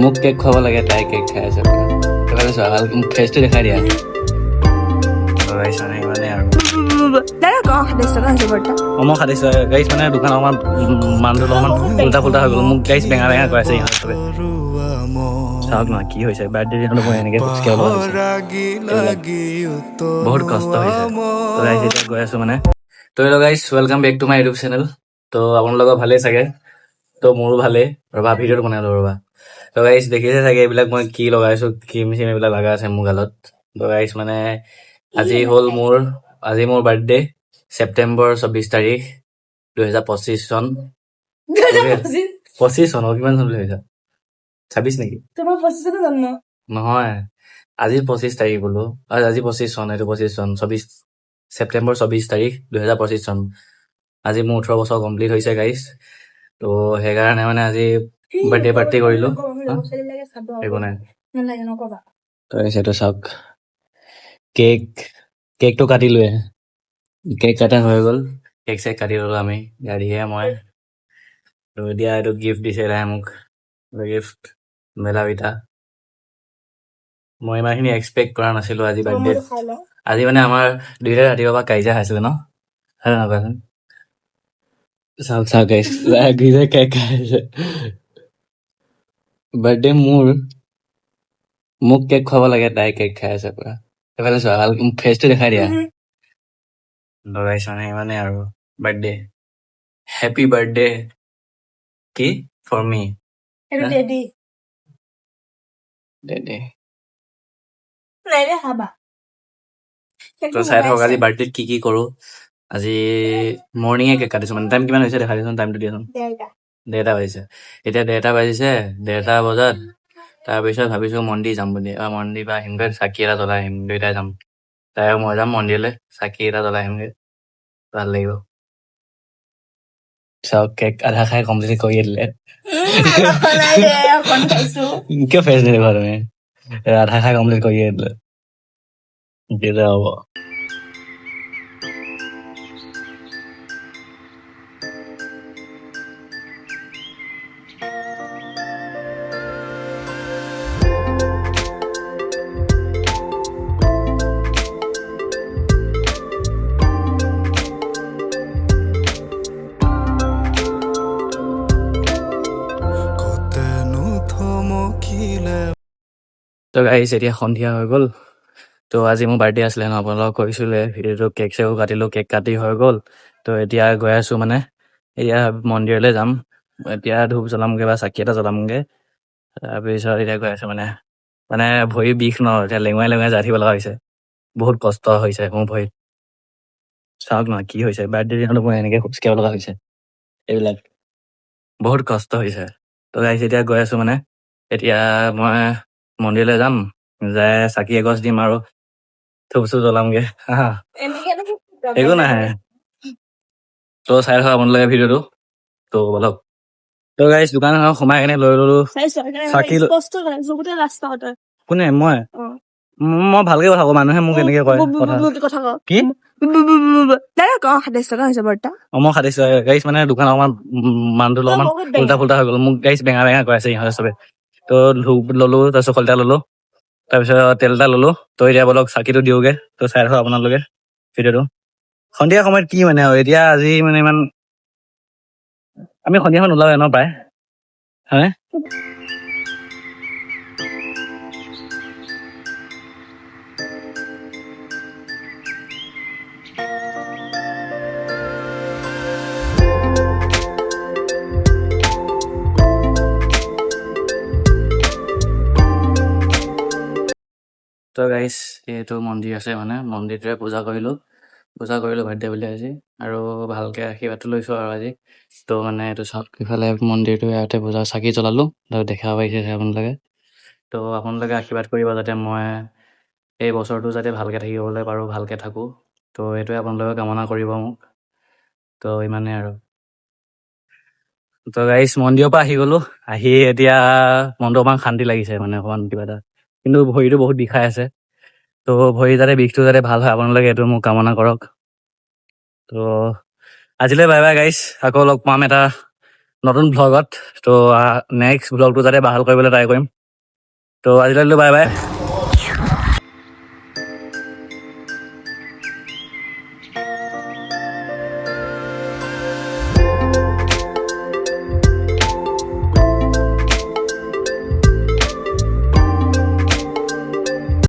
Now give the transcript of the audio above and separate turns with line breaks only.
মোক কেক খুৱাব লাগে তাই কেক খাই আছে সেইফালে চোৱা ভাল মোক ফেচটো দেখাই দিয়া। গাইছ মানে ইমানে আৰু
দাদা কওঁ সাতাইছ টকা হৈছে বৰ্তা।
অঁ মই খাটিছোঁ গাইছ মানে দোকান অকণমান মানুহটো অলপমান উল্টা ফুল্টা হৈ গ'ল। মোক গাইছ বেঙা বেঙা কৈ আছে ইহঁতে চবে। চাওক ন কি হৈছে বাৰ্থডে দিনাখনো মই এনেকৈ খোজকাঢ়ি অলপ বহুত কষ্ট হৈছে। তো গাইছ এতিয়া গৈ আছোঁ মানে। তো hello' guys welcome back to my YouTube channel তো আপোনালোকৰ ভালেই চাগে। তো মোৰো ভালেই। ৰ'বা ভিডিঅ'টো বনাই লওঁ ৰ'বা। তো গাইছ দেখিছে চাগে এইবিলাক মই কি লগাইছোঁ ক্ৰীম চিম এইবিলাক লগা আছে মোৰ গালত। তো গাইছ মানে আজি হ'ল মোৰ আজি মোৰ বাৰ্থডে ছেপ্টেম্বৰ চৌবিছ তাৰিখ দুহেজাৰ পঁচিছ চন। পঁচিছ? চন কিমান চন বুলি ভাবিছা? ছাব্বিছ নেকি?
তোমাৰ পঁচিছতে জন্ম।
নহয় আজি পঁচিছ তাৰিখ বোলো। আজি পঁচিছ চন এইটো পঁচিছ চন চৌবিছ ছেপ্টেম্বৰ চৌবিছ তাৰিখ দুহেজাৰ পঁচিছ চন। আজি মোৰ ওঠৰ বছৰ কমপ্লিট হৈছে গাইছ তো সেইকাৰণে মানে আজি বাৰ্থডে পাৰ্টি কৰিলোঁ? একো নাই। সেইটো চাওক। কেক কেকটো কাটিলোৱে। কেক কাটা হৈ গ'ল। কেক চেক কাটি ল'লোঁ আমি গাড়ীহে মই। এতিয়া এইটো গিফ্ট দিছে তাই মোক গিফ্ট মেলা পিঠা মই ইমানখিনি এক্সপেক্ট কৰা নাছিলোঁ আজি বাৰ্থডে আজি মানে আমাৰ দুইটাই ৰাতিপুৱাৰ পৰা কাজিয়া খাইছিলে ন? হয় নহয় কোৱাচোন চাওক চাওক গাইছ দুইটাই কেক খাইছে বাৰ্থডে মোৰ মোক কেক খুৱাব লাগে তাই কেক খাই আছে পুৰা সেইফালে চোৱা ভাল মোক ফেচটো দেখাই দিয়া লগাইছ মানে ইমানে আৰু বাৰ্থডে হেপী বাৰ্থডে কি ফৰ মি
সেইটো
হা?
ডেডি
দে দে
নাই দে খাবা
তো চাই থাকক আজি বাৰ্থডেত কি কি কৰোঁ আজি মৰ্ণিঙে কেক কাটিছোঁ মানে টাইম কিমান হৈছে দেখাই দিচোন টাইমটো দিয়াচোন। ডেৰটা বাজিছে। এতিয়া ডেৰটা বাজিছে ডেৰটা বজাত। তাৰপিছত ভাবিছোঁ মন্দিৰ যাম বুলি। মন্দিৰ পৰা আহিমগৈ চাকি এটা জ্বলাই আহিম দুইটাই যাম। তাই মই যাম মন্দিৰলৈ চাকি এটা জ্বলাই আহিমগৈ। ভালো লাগিব। চাওক কেক আধা খাই কমপ্লিট কৰি দিলে। কিয় ফেচ নিদিবা তুমি? আধা খাই কমপ্লিট কৰিয়ে দিলে হ'ব। তো গাইছ এতিয়া সন্ধিয়া হৈ গ'ল। তো আজি মোৰ বাৰ্থডে আছিলে ন, আপোনালোকক কৈছিলে, ভিডিঅ'টো কেক চেকো কাটিলোঁ কেক কাটি হৈ গ'ল। তো এতিয়া গৈ আছোঁ মানে এতিয়া মন্দিৰলৈ যাম। এতিয়া ধূপ জ্বলামগৈ বা চাকি এটা জ্বলামগৈ। তাৰপিছত এতিয়া গৈ আছোঁ মানে মানে ভৰি বিষ ন, এতিয়া লেঙুৱাই লেঙুৱাই যাই থাকিব লগা হৈছে। বহুত কষ্ট হৈছে মোৰ ভৰিত। চাওক ন, কি হৈছে বাৰ্থডে দিনাখনো মই এনেকৈ খোজকাঢ়িব লগা হৈছে। এইবিলাক, বহুত কষ্ট হৈছে। তো গাইছ এতিয়া গৈ আছোঁ মানে এতিয়া মই মন্দিৰলৈ যাম। যাই চাকি এগছ দিম আৰু। ধূপ চুপ জ্বলামগে। একো নাহে। তো চাই থাকক আপোনালোকে ভিডিঅ'টো। তো বলক। তো গাইছ দোকান এখন সোমাই কিনে লৈ ললো। চাকি কোনে? মই? মই ভালকে কথা কওঁ মানুহে মোক এনেকে কয় কথা। কি? মই খাটিছো গাইছ মানে দোকান অকণমান উম, মানুহটো অলপমান। উল্টা ফুল্টা হৈ গ'ল। মোক গাইছ বেঙা বেঙা কৈ আছে ইহঁতে চবে। তো ধূপ ললো তাৰপিছত কলিতা ললো। তাৰপিছত তেল এটা ললো। তো এতিয়া বলক চাকিটো দিওঁগে। তো চাই থাকক আপোনালোকে ভিডিঅ'টো। সন্ধিয়া সময়ত কি মানে আৰু? এতিয়া আজি মানে ইমান আমি সন্ধিয়াখন ওলাওৱে ন প্ৰায়? হয়নে? তো গাইছ এইটো মন্দিৰ আছে মানে মন্দিৰটোৱে পূজা কৰিলোঁ। পূজা কৰিলোঁ, বাৰ্থডে বুলি আজি। আৰু ভালকৈ আশীৰ্বাদটো লৈছোঁ আৰু আজি। তো মানে এইটো চাওক, ইফালে মন্দিৰটো ইয়াতে পূজা চাকি জ্বলালোঁ। তো দেখা পাইছে আপোনালোকে। তো আপোনালোকে আশীৰ্বাদ কৰিব যাতে মই এই বছৰটো যাতে ভালকৈ থাকিবলৈ পাৰোঁ, ভালকৈ থাকোঁ। তো এইটোৱে আপোনালোকে কামনা কৰিব মোক। তো ইমানেই আৰু। তো গাইছ মন্দিৰৰ পৰা আহি গ'লোঁ। আহি এতিয়া মনটো অকণমান শান্তি লাগিছে মানে অকণমান কিবা এটা। কিন্তু ভৰিটো বহুত বিষাই আছে। তো ভৰি যাতে বিষটো যাতে ভালো হয়, আপোনালোকে এইটো মোক কামনা কৰক। তো আজিলৈ বাই বাই গাইছ আকৌ লগ পাম এটা নতুন ভ্লগত তো নেক্সট ভ্লগটো যাতে ভালো কৰিবলৈ ট্ৰাই কৰিম। তো আজিলৈ বাই বাই